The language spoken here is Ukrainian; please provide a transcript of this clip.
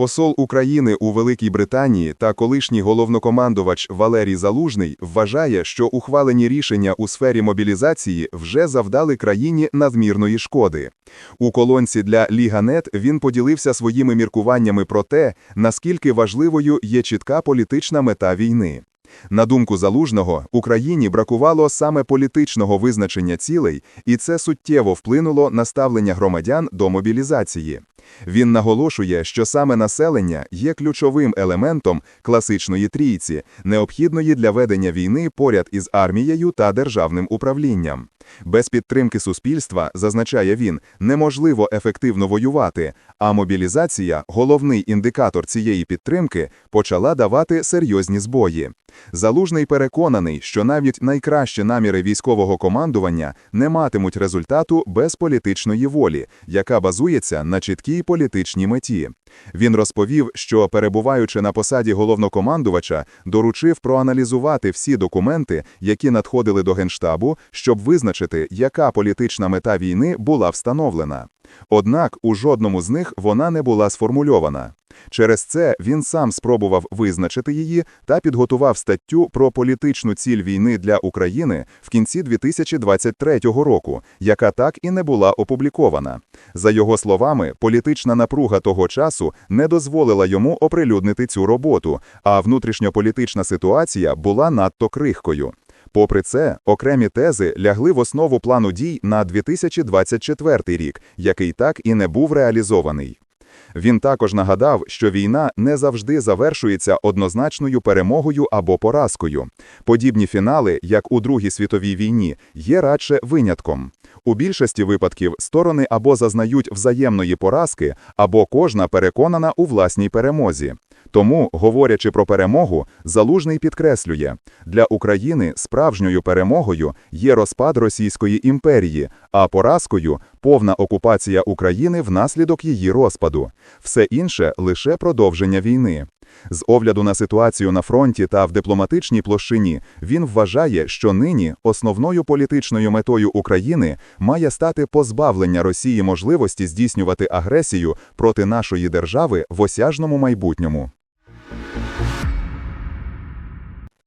Посол України у Великій Британії та колишній головнокомандувач Валерій Залужний вважає, що ухвалені рішення у сфері мобілізації вже завдали країні надмірної шкоди. У колонці для Ліга.нет він поділився своїми міркуваннями про те, наскільки важливою є чітка політична мета війни. На думку Залужного, Україні бракувало саме політичного визначення цілей, і це суттєво вплинуло на ставлення громадян до мобілізації. Він наголошує, що саме населення є ключовим елементом класичної трійці, необхідної для ведення війни поряд із армією та державним управлінням. Без підтримки суспільства, зазначає він, неможливо ефективно воювати, а мобілізація, головний індикатор цієї підтримки, почала давати серйозні збої. Залужний переконаний, що навіть найкращі наміри військового командування не матимуть результату без політичної волі, яка базується на чіткій політичній меті. Він розповів, що, перебуваючи на посаді головнокомандувача, доручив проаналізувати всі документи, які надходили до Генштабу, щоб визначити, яка політична мета війни була встановлена. Однак у жодному з них вона не була сформульована. Через це він сам спробував визначити її та підготував статтю про політичну ціль війни для України в кінці 2023 року, яка так і не була опублікована. За його словами, політична напруга того часу не дозволила йому оприлюднити цю роботу, а внутрішньополітична ситуація була надто крихкою. Попри це, окремі тези лягли в основу плану дій на 2024 рік, який так і не був реалізований. Він також нагадав, що війна не завжди завершується однозначною перемогою або поразкою. Подібні фінали, як у Другій світовій війні, є радше винятком. У більшості випадків сторони або зазнають взаємної поразки, або кожна переконана у власній перемозі. Тому, говорячи про перемогу, Залужний підкреслює, для України справжньою перемогою є розпад Російської імперії, а поразкою – повна окупація України внаслідок її розпаду. Все інше – лише продовження війни. З огляду на ситуацію на фронті та в дипломатичній площині, він вважає, що нині основною політичною метою України має стати позбавлення Росії можливості здійснювати агресію проти нашої держави в осяжному майбутньому.